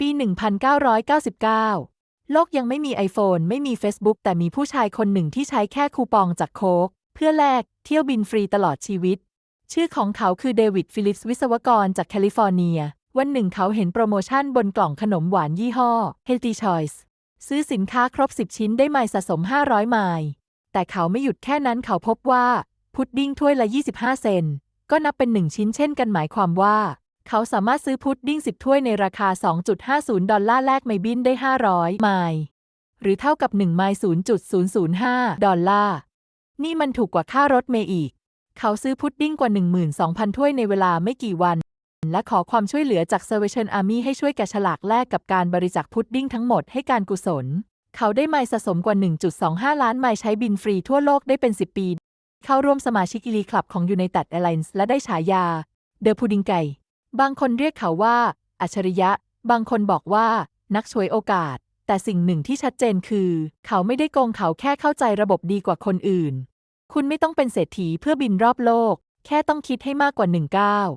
ปี 1999 โลกยังไม่มี iPhone ไม่มี Facebook แต่มีผู้ชายคนหนึ่งที่ใช้แค่คูปองจากโค้กเพื่อแลกเที่ยวบินฟรีตลอดชีวิต ชื่อของเขาคือเดวิดฟิลิปส์วิศวกรจากแคลิฟอร์เนีย วันหนึ่งเขาเห็นโปรโมชั่นบนกล่องขนมหวานยี่ห้อ Healthy Choice ซื้อสินค้าครบ 10 ชิ้นได้ไมล์สะสม 500 ไมล์แต่เขาไม่หยุดแค่นั้นเขาพบว่า พุดดิ้งถ้วยละ 25 เซนก็นับเป็นหนึ่งชิ้นเช่นกันหมายความว่า เขาสามารถซื้อพุดดิ้ง 10 ถ้วยในราคา 2.50 ดอลลาร์แลกไมบินได้ 500 ไมล์หรือเท่ากับ1ไมล์0.005 ดอลลาร์ นี่มันถูกกว่าค่ารถเมล์อีก เขาซื้อพุดดิ้งกว่า 12,000 ถ้วยในเวลาไม่กี่วัน และขอความช่วยเหลือจาก Salvation Army ให้ช่วยแกะฉลากแลกกับการบริจาคพุดดิ้งทั้งหมดให้การกุศล เขาได้ไมล์สะสมกว่า 1.25 ล้านไมล์ใช้บินฟรีทั่วโลกได้เป็น 10 ปี เข้าร่วมสมาชิกอีลีคลับของ United Airlines และได้ฉายา The Pudding Guy บางคนเรียกเขาว่า อัจฉริยะ บางคนบอกว่า นักช่วยโอกาส แต่สิ่งหนึ่งที่ชัดเจนคือ เขาไม่ได้โกงเขาแค่เข้าใจระบบดีกว่าคนอื่น คุณไม่ต้องเป็นเศรษฐีเพื่อบินรอบโลก แค่ต้องคิดให้มากกว่าหนึ่งก้าว